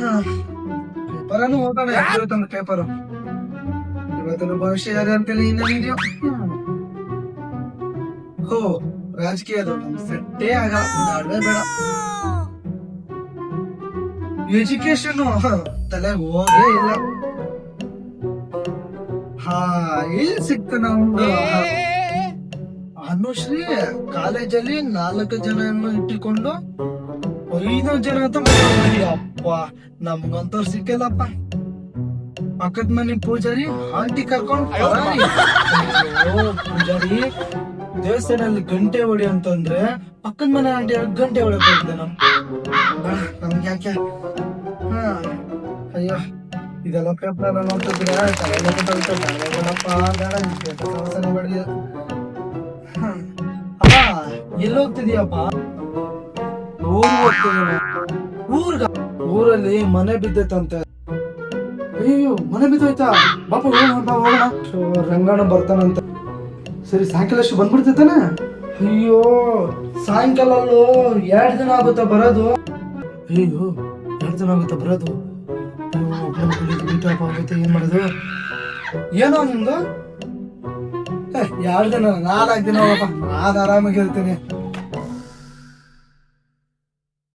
ನಾನು ಓದೋಣ ಇವತ್ತೊಂದು ಪೇಪರ್. ಇವತ್ತಿನ ಭವಿಷ್ಯ ಯಾರು ಅಂತೇಳಿ ಇನ್ನೇನಿದೆಯೋ ಹೋ ರಾಜಕೀಯದ ಸೆಟ್ಟೇ ಆಗ ಬೇಡವೇ ಬೇಡ. ಎಜುಕೇಶನ್ ತಲೆ ಹೋಗೇ ಇಲ್ಲ. ಹಾ ಇಲ್ಲಿ ಸಿಕ್ತ ನಮ್ದು? ಅನುಶ್ರೀ ಕಾಲೇಜಲ್ಲಿ ನಾಲ್ಕು ಜನ ಇಟ್ಟುಕೊಂಡು ಐದು ಜನ ಅಂತ ಅಪ್ಪಾ ನಮ್ಗಂತವ್ರು ಸಿಕ್ಕಲ್ಲಪ್ಪ. ಪಕ್ಕದ ಮನೆ ಪೂಜಾರಿ ಆಂಟಿ ಕರ್ಕೊಂಡು ಪೂಜಾರಿ ದೇವಸ್ಥಾನದಲ್ಲಿ ಗಂಟೆ ಹೊಡಿ ಅಂತಂದ್ರೆ ಪಕ್ಕದ ಮನೆ ಆಂಟಿ ಗಂಟೆ ಹೊಡೆ ಹೋಗಿದೆ ನಮ್ ಬೇಡ, ನಮ್ಗೆ ಯಾಕೆ? ಹಾ ಅಯ್ಯೋ ಇದೆಲ್ಲ ಪೇಪರ್ ಎಲ್ಲ ನೋಡ್ತಿದ್ರೆ ತಲೆಗೆ ಗೊತ್ತಾಗುತ್ತೆ ಬೇಡ ಬೇಡಪ್ಪ ಬೇಡ ಈ paper ಸಹವಾಸನೇ ಬೇಡ ಹ್ಮ್. ಅಪ್ಪ ಎಲ್ಲಿ ಹೋಗ್ತಿದೀಯಪ್ಪ ಊರಿಗೆ ಊರಲ್ಲಿ ಮನೆ ಬಿದ್ದೈತಂತೆ. ಅಯ್ಯೋ ಮನೆ ಬಿದ್ದೋಯ್ತಾ? ಬಾಪ, ಹೋಗೋಣ, ಬಾ, ಹೋಗೋಣ. ರಂಗಣ್ಣ ಬರ್ತಾನಂತೆ. ಸರಿ, ಸಾಯಂಕಾಲ ಅಷ್ಟು ಬಂದ್ಬಿಡ್ತೈತಾನೆ ಅಯ್ಯೋ, ಸಾಯಂಕಾಲ ಅಲ್ಲೋ, ಎರಡು ದಿನ ಆಗುತ್ತಾ ಬರೋದು? ಅಯ್ಯೋ ಎರಡು ದಿನ ಆಗುತ್ತಾ ಬರೋದು? ಆಗುತ್ತೆ ಏನ್ ಮಾಡೋದು? ಏನೋ ನಿಮ್ದು? ಎರಡು ದಿನ, ನಾಲ್ಕು ದಿನ, ಹೋಗಪ್ಪ. ನಾನು ಆರಾಮಾಗಿರ್ತೀನಿ.